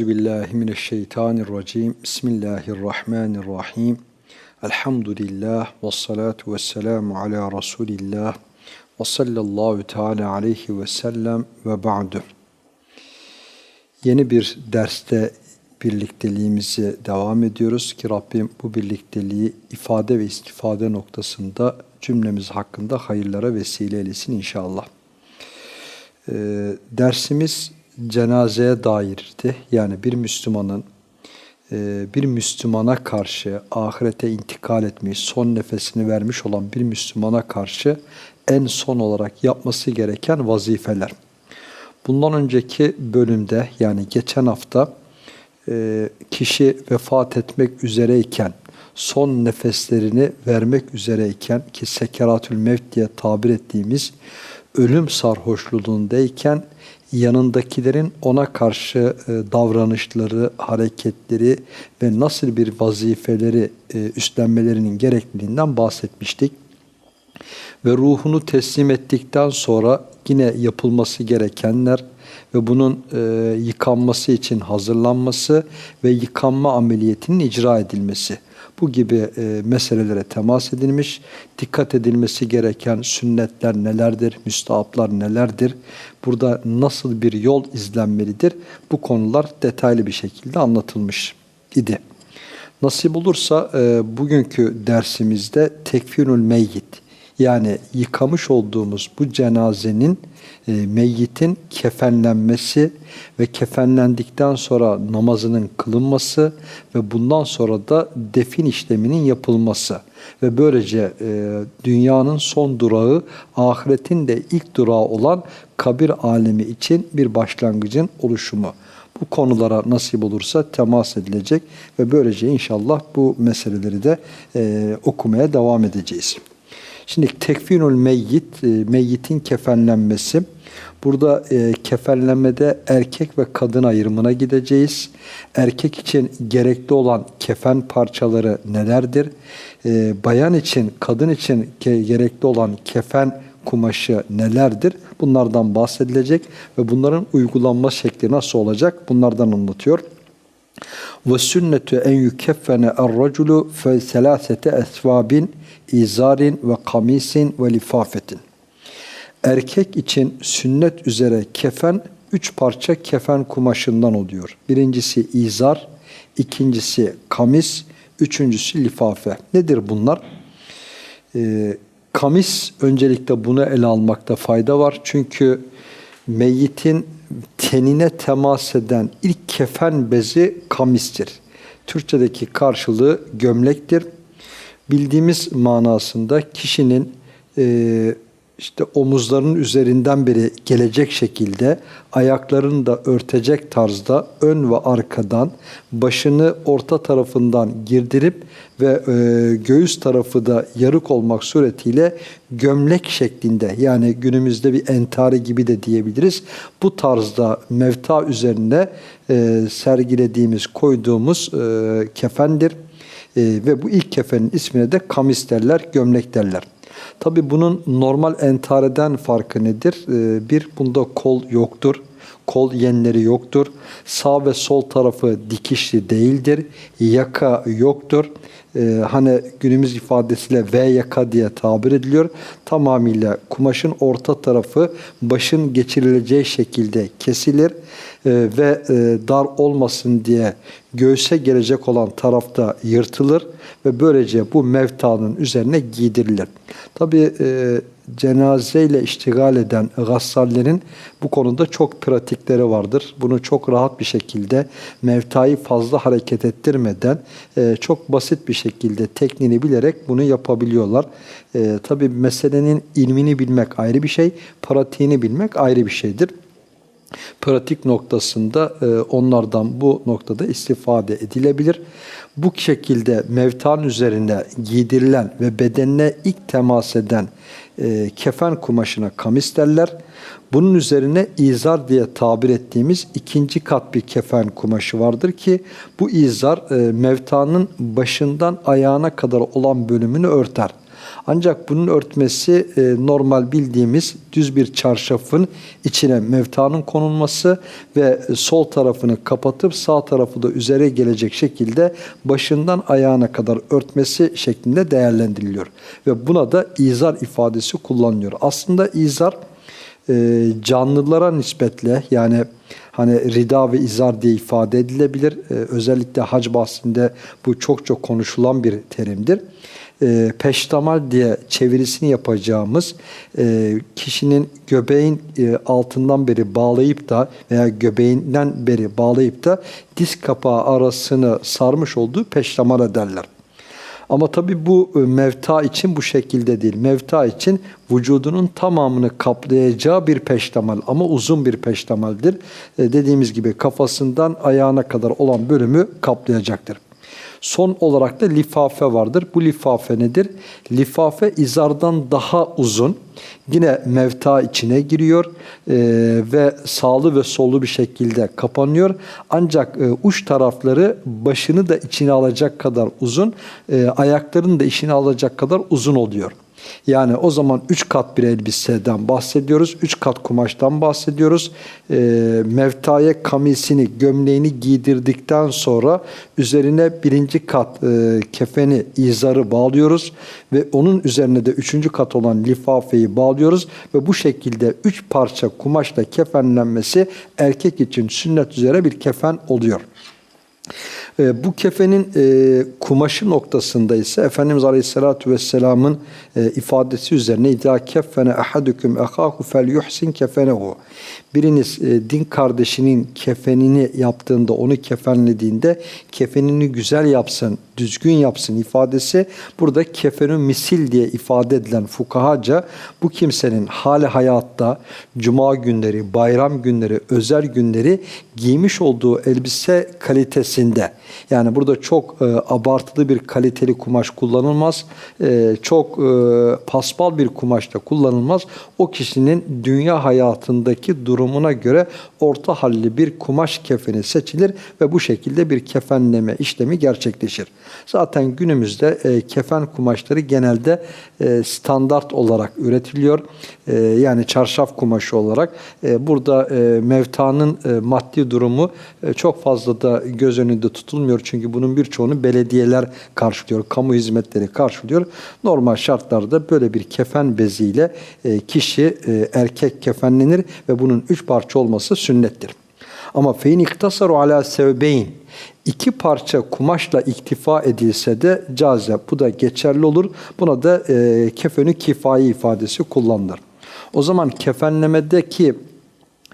Euzu billahi mineşşeytanirracim. Bismillahirrahmanirrahim. Elhamdülillah ve salatu ve selamu ala Resulillah ve sallallahu teala aleyhi ve sellem ve ba'du. Yeni bir derste birlikteliğimizi devam ediyoruz ki Rabbim bu birlikteliği ifade ve istifade noktasında cümlemiz hakkında hayırlara vesile eylesin inşallah. Ee, dersimiz cenazeye dairdi. Yani bir Müslümanın e, bir Müslümana karşı ahirete intikal etmiş, son nefesini vermiş olan bir Müslümana karşı en son olarak yapması gereken vazifeler. Bundan önceki bölümde yani geçen hafta e, kişi vefat etmek üzereyken, son nefeslerini vermek üzereyken ki sekeratül mevt diye tabir ettiğimiz ölüm sarhoşluğundayken yanındakilerin ona karşı e, davranışları, hareketleri ve nasıl bir vazifeleri e, üstlenmelerinin gerekliliğinden bahsetmiştik. Ve ruhunu teslim ettikten sonra yine yapılması gerekenler ve bunun e, yıkanması için hazırlanması ve yıkanma ameliyetinin icra edilmesi bu gibi e, meselelere temas edilmiş. Dikkat edilmesi gereken sünnetler nelerdir, müstahaplar nelerdir, burada nasıl bir yol izlenmelidir bu konular detaylı bir şekilde anlatılmış idi. Nasip olursa e, bugünkü dersimizde tekfirül meyyit yani yıkamış olduğumuz bu cenazenin e, meyyitin kefenlenmesi ve kefenlendikten sonra namazının kılınması ve bundan sonra da defin işleminin yapılması ve böylece e, dünyanın son durağı ahiretin de ilk durağı olan kabir alemi için bir başlangıcın oluşumu. Bu konulara nasip olursa temas edilecek ve böylece inşallah bu meseleleri de e, okumaya devam edeceğiz. Şimdi tekfinül meyyit, e, meyyitin kefenlenmesi. Burada e, kefenlenmede erkek ve kadın ayrımına gideceğiz. Erkek için gerekli olan kefen parçaları nelerdir? E, bayan için, kadın için gerekli olan kefen kumaşı nelerdir? Bunlardan bahsedilecek ve bunların uygulanma şekli nasıl olacak? Bunlardan anlatıyor. Ve sünnetu en yukeffene er-raculu fe selasete esvabin izarin ve kamisin ve lifafetin. Erkek için sünnet üzere kefen üç parça kefen kumaşından oluyor. Birincisi izar, ikincisi kamis, üçüncüsü lifafe. Nedir bunlar? Ee, kamis öncelikle bunu ele almakta fayda var. Çünkü meyyitin tenine temas eden ilk kefen bezi kamistir. Türkçedeki karşılığı gömlektir bildiğimiz manasında kişinin e, işte omuzlarının üzerinden beri gelecek şekilde ayaklarını da örtecek tarzda ön ve arkadan başını orta tarafından girdirip ve e, göğüs tarafı da yarık olmak suretiyle gömlek şeklinde yani günümüzde bir entari gibi de diyebiliriz. Bu tarzda mevta üzerine e, sergilediğimiz koyduğumuz e, kefendir. E, ve bu ilk kefenin ismine de kamis derler, gömlek derler. Tabi bunun normal entareden farkı nedir? E, bir, bunda kol yoktur. Kol yenleri yoktur. Sağ ve sol tarafı dikişli değildir. Yaka yoktur. Ee, hani günümüz ifadesiyle V yaka diye tabir ediliyor. Tamamıyla kumaşın orta tarafı başın geçirileceği şekilde kesilir e, ve e, dar olmasın diye göğse gelecek olan tarafta yırtılır ve böylece bu mevtanın üzerine giydirilir. Tabi e, cenazeyle iştigal eden gassallerin bu konuda çok pratikleri vardır. Bunu çok rahat bir şekilde mevtayı fazla hareket ettirmeden e, çok basit bir şekilde tekniğini bilerek bunu yapabiliyorlar. E, Tabi meselenin ilmini bilmek ayrı bir şey, pratiğini bilmek ayrı bir şeydir pratik noktasında e, onlardan bu noktada istifade edilebilir. Bu şekilde mevtan üzerine giydirilen ve bedenine ilk temas eden e, kefen kumaşına kamis derler. Bunun üzerine izar diye tabir ettiğimiz ikinci kat bir kefen kumaşı vardır ki bu izar e, mevtanın başından ayağına kadar olan bölümünü örter. Ancak bunun örtmesi e, normal bildiğimiz düz bir çarşafın içine mevtanın konulması ve sol tarafını kapatıp sağ tarafı da üzere gelecek şekilde başından ayağına kadar örtmesi şeklinde değerlendiriliyor. Ve buna da izar ifadesi kullanılıyor. Aslında izar e, canlılara nispetle yani hani rida ve izar diye ifade edilebilir. E, özellikle hac bahsinde bu çok çok konuşulan bir terimdir. E, peştemal diye çevirisini yapacağımız e, kişinin göbeğin e, altından beri bağlayıp da veya göbeğinden beri bağlayıp da diz kapağı arasını sarmış olduğu peştemal derler. Ama tabi bu e, mevta için bu şekilde değil. Mevta için vücudunun tamamını kaplayacağı bir peştemal ama uzun bir peştemaldir. E, dediğimiz gibi kafasından ayağına kadar olan bölümü kaplayacaktır. Son olarak da lifafe vardır. Bu lifafe nedir? Lifafe izardan daha uzun. Yine mevta içine giriyor e, ve sağlı ve sollu bir şekilde kapanıyor. Ancak e, uç tarafları başını da içine alacak kadar uzun, e, ayaklarını da içine alacak kadar uzun oluyor. Yani o zaman 3 kat bir elbiseden bahsediyoruz. 3 kat kumaştan bahsediyoruz. E, mevtaya kamisini, gömleğini giydirdikten sonra üzerine birinci kat e, kefeni, izarı bağlıyoruz. Ve onun üzerine de üçüncü kat olan lifafeyi bağlıyoruz. Ve bu şekilde 3 parça kumaşla kefenlenmesi erkek için sünnet üzere bir kefen oluyor. E, bu kefenin e, kumaşı noktasında ise Efendimiz Aleyhisselatü Vesselam'ın e, ifadesi üzerine اِذَا كَفَّنَ اَحَدُكُمْ اَخَاهُ فَلْيُحْسِنْ كَفَنَهُ Biriniz e, din kardeşinin kefenini yaptığında, onu kefenlediğinde kefenini güzel yapsın, düzgün yapsın ifadesi burada kefenü misil diye ifade edilen fukahaca bu kimsenin hali hayatta cuma günleri, bayram günleri, özel günleri giymiş olduğu elbise kalitesinde yani burada çok e, abartılı bir kaliteli kumaş kullanılmaz. E, çok e, paspal bir kumaş da kullanılmaz. O kişinin dünya hayatındaki durumuna göre orta halli bir kumaş kefeni seçilir ve bu şekilde bir kefenleme işlemi gerçekleşir. Zaten günümüzde e, kefen kumaşları genelde e, standart olarak üretiliyor. E, yani çarşaf kumaşı olarak. E, burada e, mevtanın e, maddi durumu e, çok fazla da göz önünde tutulmuyor. Çünkü bunun birçoğunu belediyeler karşılıyor, kamu hizmetleri karşılıyor. Normal şartlarda böyle bir kefen beziyle e, kişi e, erkek kefenlenir ve bunun üç parça olması sünnettir. Ama fein iktasaru ala sevbeyn iki parça kumaşla iktifa edilse de caze. Bu da geçerli olur. Buna da e, kefenü kifayi ifadesi kullanılır. O zaman kefenlemedeki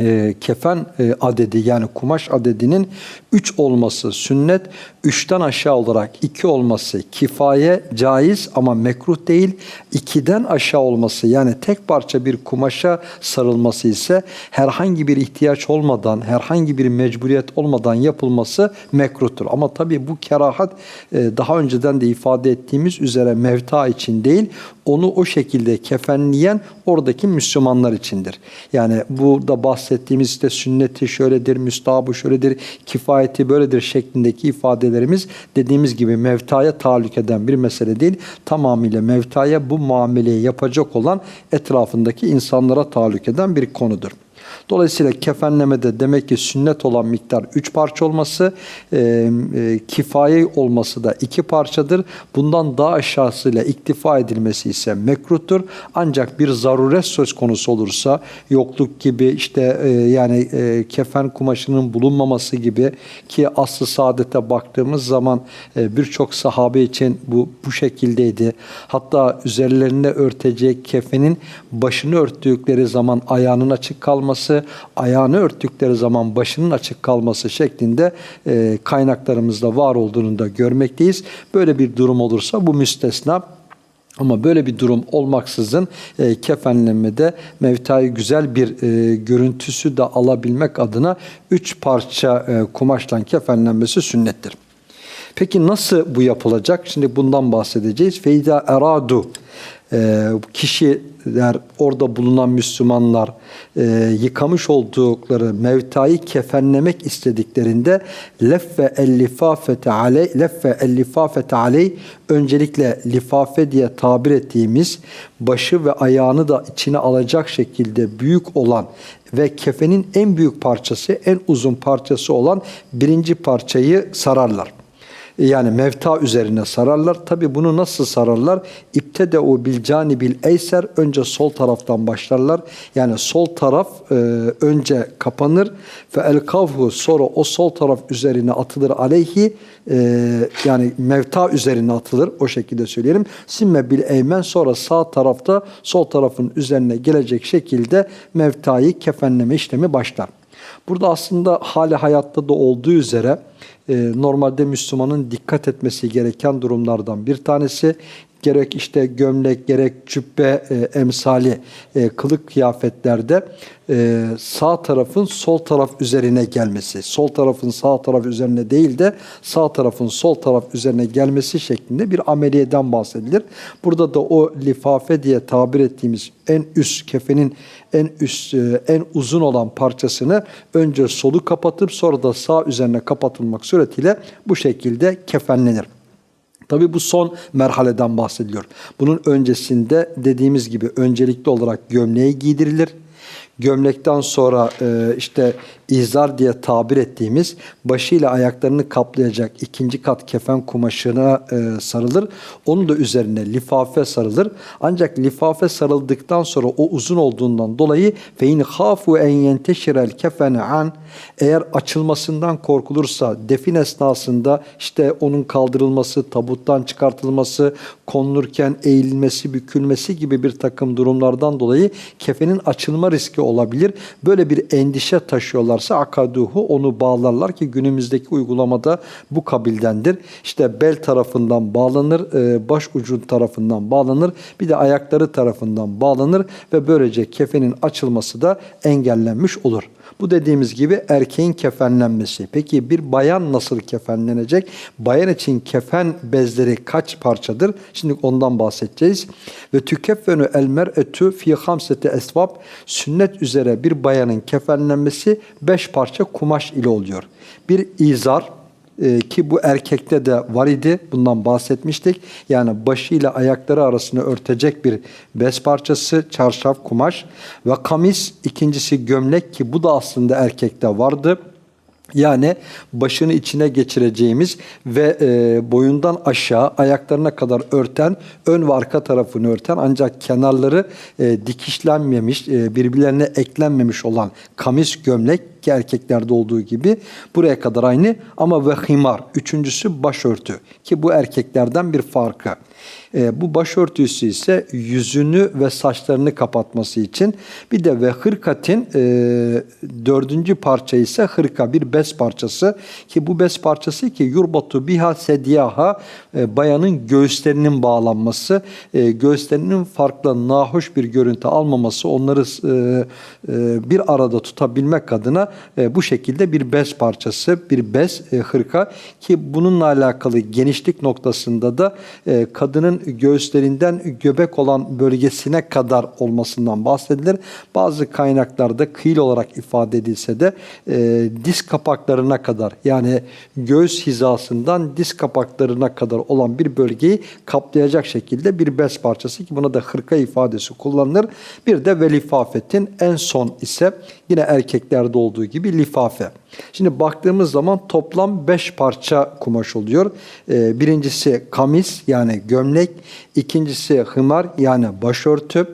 e, kefen e, adedi yani kumaş adedinin 3 olması sünnet, 3'ten aşağı olarak 2 olması kifaye caiz ama mekruh değil. 2'den aşağı olması yani tek parça bir kumaşa sarılması ise herhangi bir ihtiyaç olmadan, herhangi bir mecburiyet olmadan yapılması mekruhtur. Ama tabii bu kerahat e, daha önceden de ifade ettiğimiz üzere mevta için değil, onu o şekilde kefenleyen oradaki Müslümanlar içindir. Yani burada bahsettiğimiz işte sünneti şöyledir, müstahabı şöyledir, kifayeti böyledir şeklindeki ifadelerimiz dediğimiz gibi mevtaya tahallük eden bir mesele değil. Tamamıyla mevtaya bu muameleyi yapacak olan etrafındaki insanlara tahallük eden bir konudur. Dolayısıyla kefenlemede demek ki sünnet olan miktar üç parça olması, e, e, kifaye olması da iki parçadır. Bundan daha aşağısıyla iktifa edilmesi ise mekruhtur. Ancak bir zaruret söz konusu olursa, yokluk gibi işte e, yani e, kefen kumaşının bulunmaması gibi ki aslı saadete baktığımız zaman e, birçok sahabe için bu bu şekildeydi. Hatta üzerlerine örtecek kefenin başını örttükleri zaman ayağının açık kalması, ayağını örttükleri zaman başının açık kalması şeklinde e, kaynaklarımızda var olduğunu da görmekteyiz. Böyle bir durum olursa bu müstesna ama böyle bir durum olmaksızın e, kefenlemede mevtayı güzel bir e, görüntüsü de alabilmek adına üç parça e, kumaştan kefenlenmesi sünnettir. Peki nasıl bu yapılacak? Şimdi bundan bahsedeceğiz. Feyda eradu e, kişiler orada bulunan Müslümanlar e, yıkamış oldukları mevtayı kefenlemek istediklerinde leffe ellifafete aley leffe ellifafete aley öncelikle lifafe diye tabir ettiğimiz başı ve ayağını da içine alacak şekilde büyük olan ve kefenin en büyük parçası, en uzun parçası olan birinci parçayı sararlar. Yani mevta üzerine sararlar. Tabi bunu nasıl sararlar? İptede o bil canibil eyser önce sol taraftan başlarlar. Yani sol taraf e, önce kapanır ve el kavhu sonra o sol taraf üzerine atılır aleyhi e, yani mevta üzerine atılır o şekilde söyleyelim. Simme bil eymen sonra sağ tarafta sol tarafın üzerine gelecek şekilde mevtayı kefenleme işlemi başlar. Burada aslında hali hayatta da olduğu üzere e, normalde Müslümanın dikkat etmesi gereken durumlardan bir tanesi gerek işte gömlek gerek cübbe e, emsali e, kılık kıyafetlerde e, sağ tarafın sol taraf üzerine gelmesi. Sol tarafın sağ taraf üzerine değil de sağ tarafın sol taraf üzerine gelmesi şeklinde bir ameliyeden bahsedilir. Burada da o lifafe diye tabir ettiğimiz en üst kefenin en üst e, en uzun olan parçasını önce solu kapatıp sonra da sağ üzerine kapatılmak suretiyle bu şekilde kefenlenir. Tabi bu son merhaleden bahsediliyor. Bunun öncesinde dediğimiz gibi öncelikli olarak gömleği giydirilir. Gömlekten sonra e, işte izar diye tabir ettiğimiz başıyla ayaklarını kaplayacak ikinci kat kefen kumaşına e, sarılır. Onun da üzerine lifafe sarılır. Ancak lifafe sarıldıktan sonra o uzun olduğundan dolayı fe in khafu en yenteşirel kefene an eğer açılmasından korkulursa defin esnasında işte onun kaldırılması, tabuttan çıkartılması, konulurken eğilmesi, bükülmesi gibi bir takım durumlardan dolayı kefenin açılma riski olabilir. Böyle bir endişe taşıyorlarsa akaduhu onu bağlarlar ki günümüzdeki uygulamada bu kabildendir. İşte bel tarafından bağlanır, e, baş ucu tarafından bağlanır, bir de ayakları tarafından bağlanır ve böylece kefenin açılması da engellenmiş olur. Bu dediğimiz gibi erkeğin kefenlenmesi. Peki bir bayan nasıl kefenlenecek? Bayan için kefen bezleri kaç parçadır? Şimdi ondan bahsedeceğiz. Ve tükeffenü el mer'etü fi hamsete esvab sünnet üzere bir bayanın kefenlenmesi beş parça kumaş ile oluyor. Bir izar, e, ki bu erkekte de var idi. Bundan bahsetmiştik. Yani başıyla ayakları arasını örtecek bir bez parçası, çarşaf, kumaş ve kamis ikincisi gömlek ki bu da aslında erkekte vardı. Yani başını içine geçireceğimiz ve e, boyundan aşağı ayaklarına kadar örten, ön ve arka tarafını örten ancak kenarları e, dikişlenmemiş, e, birbirlerine eklenmemiş olan kamis gömlek ki erkeklerde olduğu gibi buraya kadar aynı ama ve himar üçüncüsü başörtü ki bu erkeklerden bir farkı. E, bu başörtüsü ise yüzünü ve saçlarını kapatması için. Bir de ve hırkatin e, dördüncü parça ise hırka bir bez parçası. Ki bu bez parçası ki yurbatu biha sediyaha e, bayanın göğüslerinin bağlanması, e, göğüslerinin farklı nahoş bir görüntü almaması, onları e, e, bir arada tutabilmek adına e, bu şekilde bir bez parçası, bir bez e, hırka. Ki bununla alakalı genişlik noktasında da e, kadının göğüslerinden göbek olan bölgesine kadar olmasından bahsedilir. Bazı kaynaklarda kıyıl olarak ifade edilse de e, diz kapaklarına kadar yani göğüs hizasından diz kapaklarına kadar olan bir bölgeyi kaplayacak şekilde bir bez parçası ki buna da hırka ifadesi kullanılır. Bir de velifafetin en son ise yine erkeklerde olduğu gibi lifafe. Şimdi baktığımız zaman toplam 5 parça kumaş oluyor. Ee, birincisi kamis yani gömlek, ikincisi hımar yani başörtü,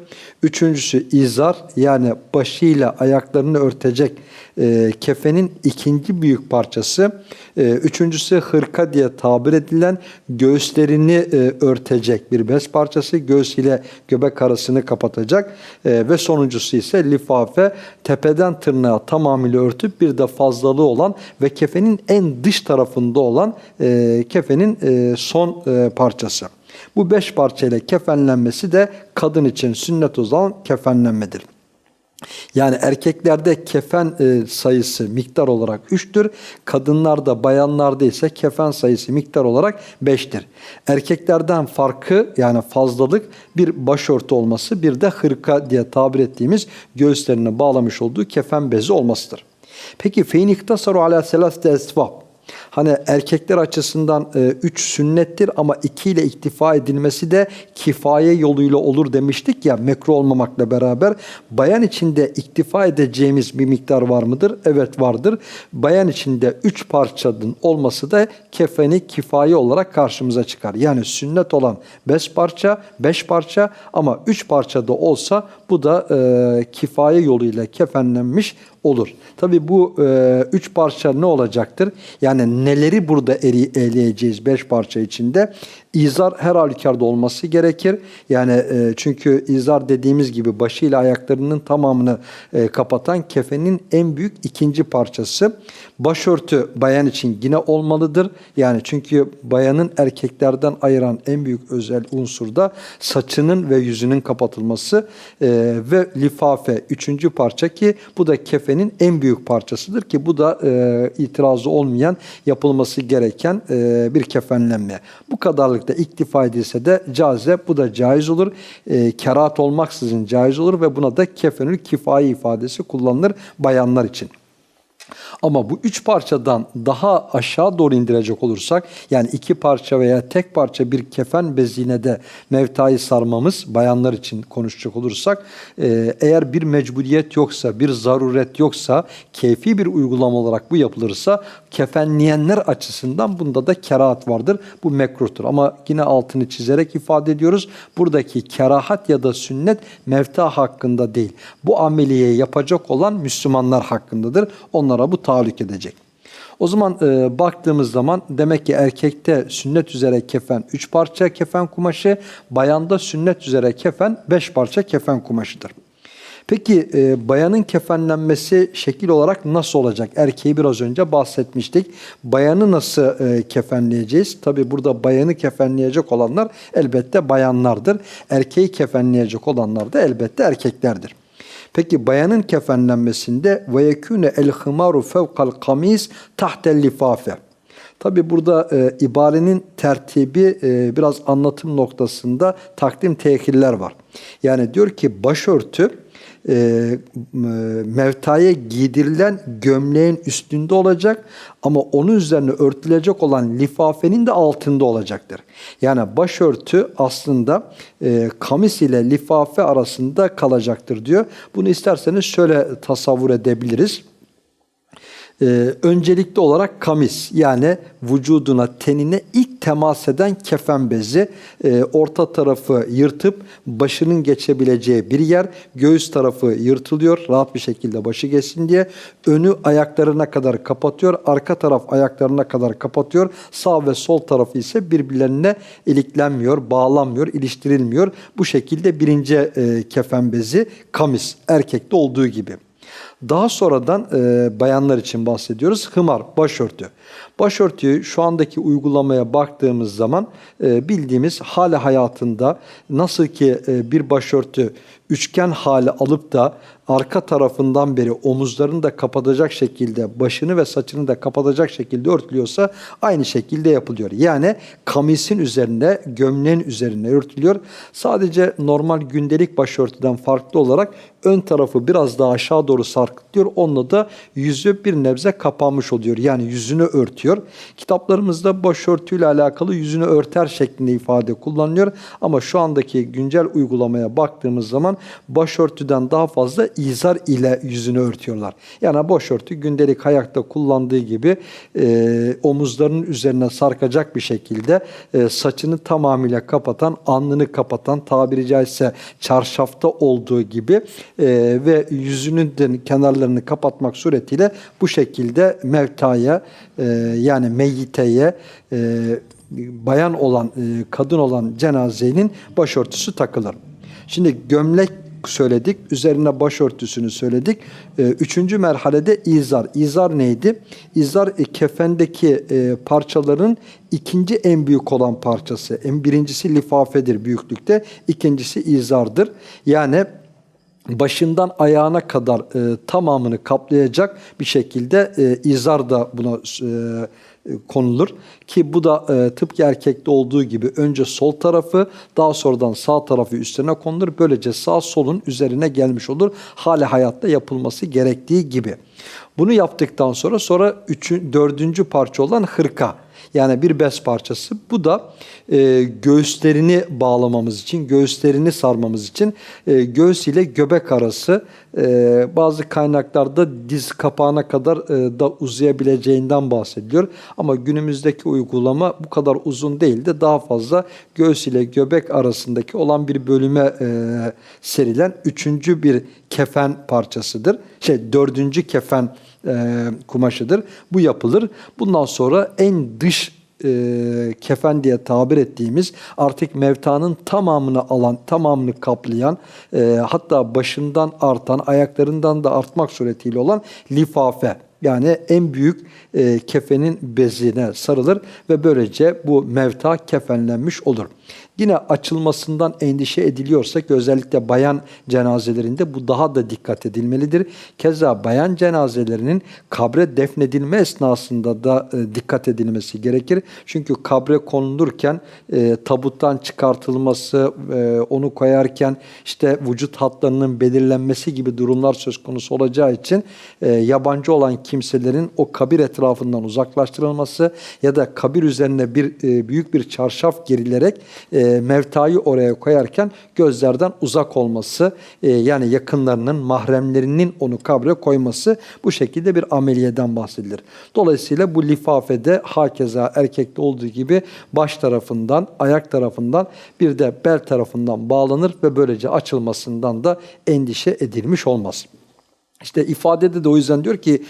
üçüncüsü izar yani başıyla ayaklarını örtecek e, kefenin ikinci büyük parçası, e, üçüncüsü hırka diye tabir edilen göğüslerini e, örtecek bir bez parçası, göğüs ile göbek arasını kapatacak. E, ve sonuncusu ise lifafe tepeden tırnağa tamamıyla örtüp bir de fazlalığı olan ve kefenin en dış tarafında olan e, kefenin e, son e, parçası. Bu beş parçayla kefenlenmesi de kadın için sünnet olan kefenlenmedir. Yani erkeklerde kefen e, sayısı miktar olarak 3'tür. Kadınlarda, bayanlarda ise kefen sayısı miktar olarak 5'tir. Erkeklerden farkı yani fazlalık bir başörtü olması bir de hırka diye tabir ettiğimiz göğüslerine bağlamış olduğu kefen bezi olmasıdır. Peki fein iktasaru ala selaste esvab. Hani erkekler açısından e, üç sünnettir ama iki ile iktifa edilmesi de kifaye yoluyla olur demiştik ya mekruh olmamakla beraber. Bayan içinde iktifa edeceğimiz bir miktar var mıdır? Evet vardır. Bayan içinde üç parçanın olması da kefeni kifaye olarak karşımıza çıkar. Yani sünnet olan beş parça, beş parça ama üç parça da olsa bu da e, kifaye yoluyla kefenlenmiş olur. Tabi bu e, üç parça ne olacaktır? Yani neleri burada eleyeceğiz beş parça içinde? İzar her halükarda olması gerekir. Yani e, çünkü izar dediğimiz gibi başıyla ayaklarının tamamını e, kapatan kefenin en büyük ikinci parçası. Başörtü bayan için yine olmalıdır. Yani çünkü bayanın erkeklerden ayıran en büyük özel unsur da saçının ve yüzünün kapatılması e, ve lifafe üçüncü parça ki bu da kefenin en büyük parçasıdır ki bu da e, itirazı olmayan yapılması gereken e, bir kefenlenme. Bu kadarlıkta iktifa edilse de caze bu da caiz olur. E, kerahat olmaksızın caiz olur ve buna da kefenül kifayi ifadesi kullanılır bayanlar için. Ama bu üç parçadan daha aşağı doğru indirecek olursak yani iki parça veya tek parça bir kefen bezine de mevtayı sarmamız bayanlar için konuşacak olursak e, eğer bir mecburiyet yoksa bir zaruret yoksa keyfi bir uygulama olarak bu yapılırsa kefenleyenler açısından bunda da kerahat vardır. Bu mekruhtur ama yine altını çizerek ifade ediyoruz. Buradaki kerahat ya da sünnet mevta hakkında değil. Bu ameliye yapacak olan Müslümanlar hakkındadır. Onlara bu tahallük edecek. O zaman e, baktığımız zaman demek ki erkekte sünnet üzere kefen 3 parça kefen kumaşı, bayanda sünnet üzere kefen 5 parça kefen kumaşıdır. Peki e, bayanın kefenlenmesi şekil olarak nasıl olacak? Erkeği biraz önce bahsetmiştik. Bayanı nasıl e, kefenleyeceğiz? Tabi burada bayanı kefenleyecek olanlar elbette bayanlardır. Erkeği kefenleyecek olanlar da elbette erkeklerdir. Peki bayanın kefenlenmesinde ve yekûne el hımaru fevkal kamis tahtel lifafe. Tabi burada e, ibarenin tertibi e, biraz anlatım noktasında takdim tehiller var. Yani diyor ki başörtü e, mevtaya giydirilen gömleğin üstünde olacak ama onun üzerine örtülecek olan lifafenin de altında olacaktır. Yani başörtü aslında e, kamis ile lifafe arasında kalacaktır diyor. Bunu isterseniz şöyle tasavvur edebiliriz. Ee, öncelikli olarak kamis yani vücuduna, tenine ilk temas eden kefen bezi e, orta tarafı yırtıp başının geçebileceği bir yer. Göğüs tarafı yırtılıyor rahat bir şekilde başı geçsin diye. Önü ayaklarına kadar kapatıyor. Arka taraf ayaklarına kadar kapatıyor. Sağ ve sol tarafı ise birbirlerine iliklenmiyor, bağlanmıyor, iliştirilmiyor. Bu şekilde birinci e, kefen bezi kamis erkekte olduğu gibi. Daha sonradan e, bayanlar için bahsediyoruz. Hımar, başörtü. Başörtüyü şu andaki uygulamaya baktığımız zaman e, bildiğimiz hali hayatında nasıl ki e, bir başörtü üçgen hali alıp da arka tarafından beri omuzlarını da kapatacak şekilde, başını ve saçını da kapatacak şekilde örtülüyorsa aynı şekilde yapılıyor. Yani kamisin üzerine, gömleğin üzerine örtülüyor. Sadece normal gündelik başörtüden farklı olarak ön tarafı biraz daha aşağı doğru sarkıtıyor. Onunla da yüzü bir nebze kapanmış oluyor. Yani yüzünü örtüyor. Kitaplarımızda başörtüyle alakalı yüzünü örter şeklinde ifade kullanılıyor. Ama şu andaki güncel uygulamaya baktığımız zaman başörtüden daha fazla izar ile yüzünü örtüyorlar. Yani başörtü gündelik hayatta kullandığı gibi e, omuzlarının üzerine sarkacak bir şekilde e, saçını tamamıyla kapatan, alnını kapatan, tabiri caizse çarşafta olduğu gibi e, ve yüzünün de kenarlarını kapatmak suretiyle bu şekilde mevtaya e, yani meyyiteye e, bayan olan, e, kadın olan cenazenin başörtüsü takılır. Şimdi gömlek söyledik. Üzerine başörtüsünü söyledik. E, üçüncü merhalede izar. İzar neydi? İzar e, kefendeki e, parçaların ikinci en büyük olan parçası. En birincisi lifafedir büyüklükte. ikincisi izardır. Yani başından ayağına kadar e, tamamını kaplayacak bir şekilde e, izar da buna e, e, konulur. Ki bu da e, tıpkı erkekte olduğu gibi önce sol tarafı daha sonradan sağ tarafı üstüne konulur. Böylece sağ solun üzerine gelmiş olur. Hali hayatta yapılması gerektiği gibi. Bunu yaptıktan sonra sonra üçün, dördüncü parça olan hırka. Yani bir bez parçası. Bu da e, göğüslerini bağlamamız için, göğüslerini sarmamız için e, göğüs ile göbek arası e, bazı kaynaklarda diz kapağına kadar e, da uzayabileceğinden bahsediliyor. Ama günümüzdeki uygulama bu kadar uzun değil de daha fazla göğüs ile göbek arasındaki olan bir bölüme e, serilen üçüncü bir kefen parçasıdır. Şey dördüncü kefen e, kumaşıdır. Bu yapılır. Bundan sonra en dış e, kefen diye tabir ettiğimiz artık mevtanın tamamını alan, tamamını kaplayan e, hatta başından artan, ayaklarından da artmak suretiyle olan lifafe yani en büyük e, kefenin bezine sarılır ve böylece bu mevta kefenlenmiş olur. Yine açılmasından endişe ediliyorsa ki özellikle bayan cenazelerinde bu daha da dikkat edilmelidir. Keza bayan cenazelerinin kabre defnedilme esnasında da e, dikkat edilmesi gerekir. Çünkü kabre konulurken e, tabuttan çıkartılması, e, onu koyarken işte vücut hatlarının belirlenmesi gibi durumlar söz konusu olacağı için e, yabancı olan kimselerin o kabir etrafından uzaklaştırılması ya da kabir üzerine bir e, büyük bir çarşaf gerilerek e, mevtayı oraya koyarken gözlerden uzak olması e, yani yakınlarının, mahremlerinin onu kabre koyması bu şekilde bir ameliyeden bahsedilir. Dolayısıyla bu lifafede hakeza erkekte olduğu gibi baş tarafından, ayak tarafından bir de bel tarafından bağlanır ve böylece açılmasından da endişe edilmiş olmaz. İşte ifadede de o yüzden diyor ki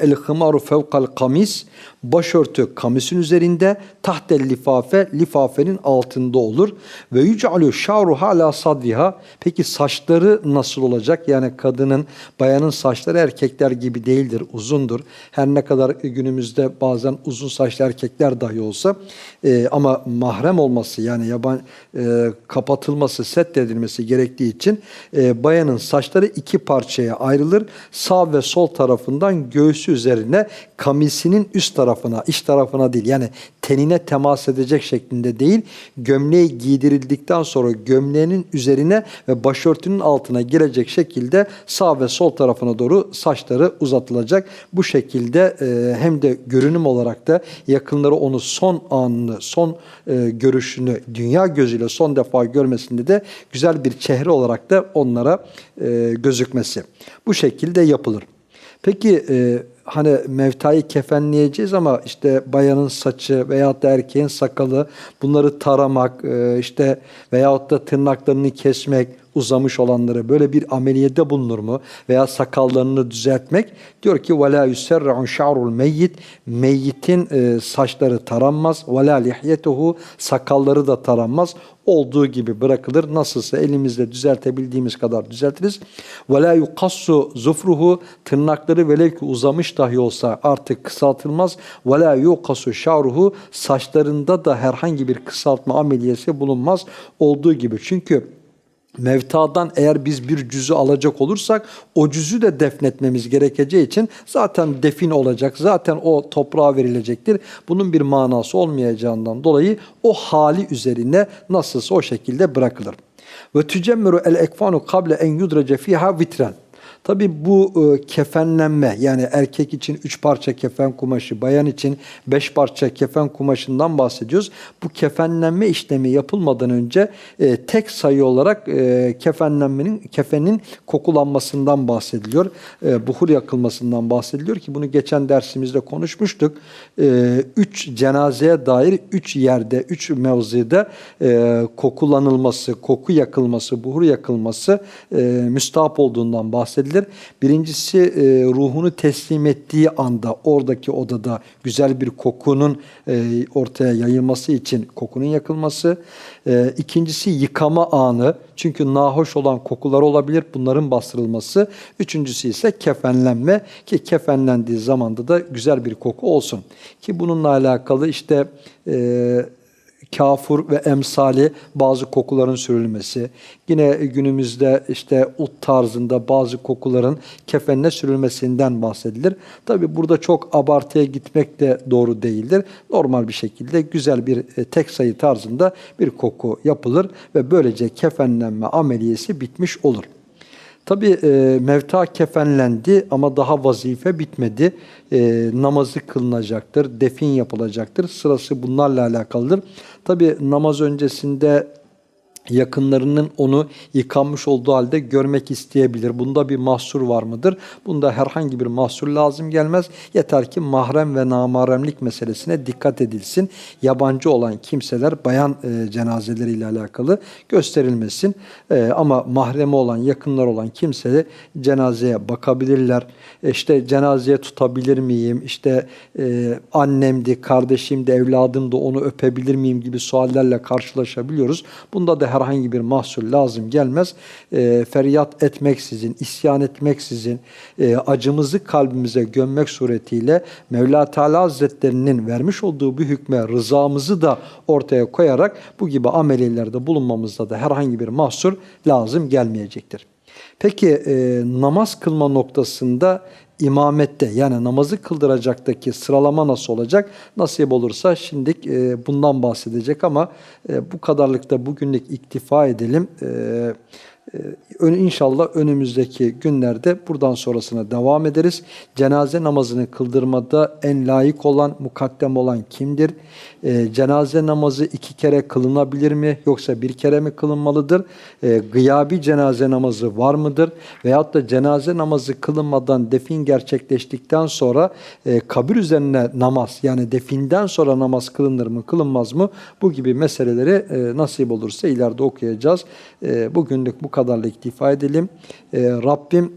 el hımaru fevkal kamis başörtü kamisin üzerinde tahtel lifafe lifafenin altında olur ve yücalu şa'ru hala sadriha peki saçları nasıl olacak? Yani kadının bayanın saçları erkekler gibi değildir uzundur. Her ne kadar günümüzde bazen uzun saçlı erkekler dahi olsa e, ama mahrem olması yani yaban e, kapatılması set edilmesi gerektiği için e, bayanın saçları iki parçaya ayrılır. Sağ ve sol tarafından göğsü üzerine kamisinin üst tarafına, iç tarafına değil yani tenine temas edecek şeklinde değil, gömleği giydirildikten sonra gömleğinin üzerine ve başörtünün altına girecek şekilde sağ ve sol tarafına doğru saçları uzatılacak. Bu şekilde e, hem de görünüm olarak da yakınları onu son anını, son e, görüşünü dünya gözüyle son defa görmesinde de güzel bir çehre olarak da onlara e, gözükmesi. Bu şekilde yapılır. Peki e, hani mevtayı kefenleyeceğiz ama işte bayanın saçı veyahut da erkeğin sakalı bunları taramak e, işte veyahut da tırnaklarını kesmek uzamış olanları böyle bir ameliyede bulunur mu? Veya sakallarını düzeltmek. Diyor ki وَلَا يُسَرَّعُنْ شَعْرُ الْمَيِّتِ Meyyitin e, saçları taranmaz. وَلَا لِحْيَتُهُ Sakalları da taranmaz. Olduğu gibi bırakılır. Nasılsa elimizle düzeltebildiğimiz kadar düzeltiriz. وَلَا يُقَصُّ zufruhu Tırnakları velev ki uzamış dahi olsa artık kısaltılmaz. وَلَا يُقَصُ şa'ruhu Saçlarında da herhangi bir kısaltma ameliyesi bulunmaz. Olduğu gibi. Çünkü Mevtadan eğer biz bir cüzü alacak olursak o cüzü de defnetmemiz gerekeceği için zaten defin olacak. Zaten o toprağa verilecektir. Bunun bir manası olmayacağından dolayı o hali üzerine nasılsa o şekilde bırakılır. Ve tücemmiru el ekfanu kable en yudrece fiha vitren. Tabi bu e, kefenlenme yani erkek için üç parça kefen kumaşı, bayan için beş parça kefen kumaşından bahsediyoruz. Bu kefenlenme işlemi yapılmadan önce e, tek sayı olarak e, kefenlenmenin, kefenin kokulanmasından bahsediliyor. E, buhur yakılmasından bahsediliyor ki bunu geçen dersimizde konuşmuştuk. E, üç cenazeye dair üç yerde, üç mevzide e, kokulanılması, koku yakılması, buhur yakılması e, müstahap olduğundan bahsedilir edilir. Birincisi e, ruhunu teslim ettiği anda oradaki odada güzel bir kokunun e, ortaya yayılması için kokunun yakılması. E, ikincisi yıkama anı. Çünkü nahoş olan kokular olabilir. Bunların bastırılması. Üçüncüsü ise kefenlenme ki kefenlendiği zamanda da güzel bir koku olsun. Ki bununla alakalı işte e, kafur ve emsali bazı kokuların sürülmesi, yine günümüzde işte ut tarzında bazı kokuların kefenine sürülmesinden bahsedilir. Tabi burada çok abartıya gitmek de doğru değildir. Normal bir şekilde güzel bir e, tek sayı tarzında bir koku yapılır ve böylece kefenlenme ameliyesi bitmiş olur. Tabi e, mevta kefenlendi ama daha vazife bitmedi. E, namazı kılınacaktır, defin yapılacaktır. Sırası bunlarla alakalıdır. Tabi namaz öncesinde yakınlarının onu yıkanmış olduğu halde görmek isteyebilir. Bunda bir mahsur var mıdır? Bunda herhangi bir mahsur lazım gelmez. Yeter ki mahrem ve namaremlik meselesine dikkat edilsin. Yabancı olan kimseler bayan e, cenazeleriyle alakalı gösterilmesin. E, ama mahremi olan, yakınlar olan kimse cenazeye bakabilirler. E, işte cenazeye tutabilir miyim? İşte e, annemdi, kardeşimdi, evladımdı onu öpebilir miyim gibi suallerle karşılaşabiliyoruz. Bunda da herhangi bir mahsur lazım gelmez. E, feryat etmeksizin, isyan etmeksizin, e, acımızı kalbimize gömmek suretiyle Mevla Teala Hazretlerinin vermiş olduğu bir hükme rızamızı da ortaya koyarak bu gibi ameliyelerde bulunmamızda da herhangi bir mahsur lazım gelmeyecektir. Peki e, namaz kılma noktasında imamette yani namazı kıldıracaktaki sıralama nasıl olacak? Nasip olursa şimdi e, bundan bahsedecek ama e, bu kadarlıkta bugünlük iktifa edelim. E, İnşallah önümüzdeki günlerde buradan sonrasına devam ederiz. Cenaze namazını kıldırmada en layık olan, mukaddem olan kimdir? E, cenaze namazı iki kere kılınabilir mi yoksa bir kere mi kılınmalıdır? E, gıyabi cenaze namazı var mıdır? Veyahut da cenaze namazı kılınmadan defin gerçekleştikten sonra e, kabir üzerine namaz yani definden sonra namaz kılınır mı kılınmaz mı? Bu gibi meseleleri e, nasip olursa ileride okuyacağız. E, bugünlük bu kadarla iktifa edelim. E, Rabbim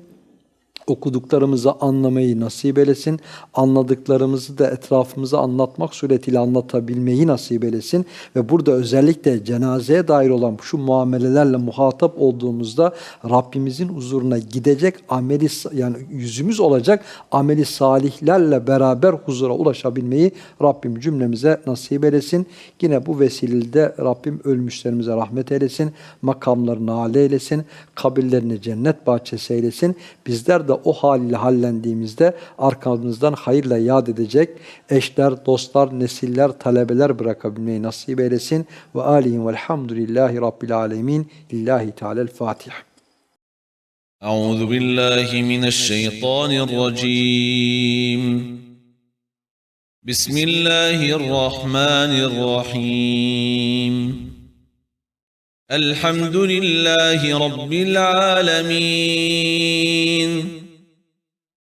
okuduklarımızı anlamayı nasip eylesin. Anladıklarımızı da etrafımıza anlatmak suretiyle anlatabilmeyi nasip eylesin. Ve burada özellikle cenazeye dair olan şu muamelelerle muhatap olduğumuzda Rabbimizin huzuruna gidecek ameli yani yüzümüz olacak ameli salihlerle beraber huzura ulaşabilmeyi Rabbim cümlemize nasip eylesin. Yine bu vesileyle Rabbim ölmüşlerimize rahmet eylesin. Makamlarını âle eylesin. Kabirlerini cennet bahçesi eylesin. Bizler de o haliyle hallendiğimizde arkamızdan hayırla yad edecek eşler, dostlar, nesiller, talebeler bırakabilmeyi nasip eylesin. Ve aleyhim velhamdülillahi rabbil alemin. Lillahi Teala'l-Fatiha. أعوذ بالله من الشيطان الرجيم بسم الله الرحمن الرحيم الحمد لله رب العالمين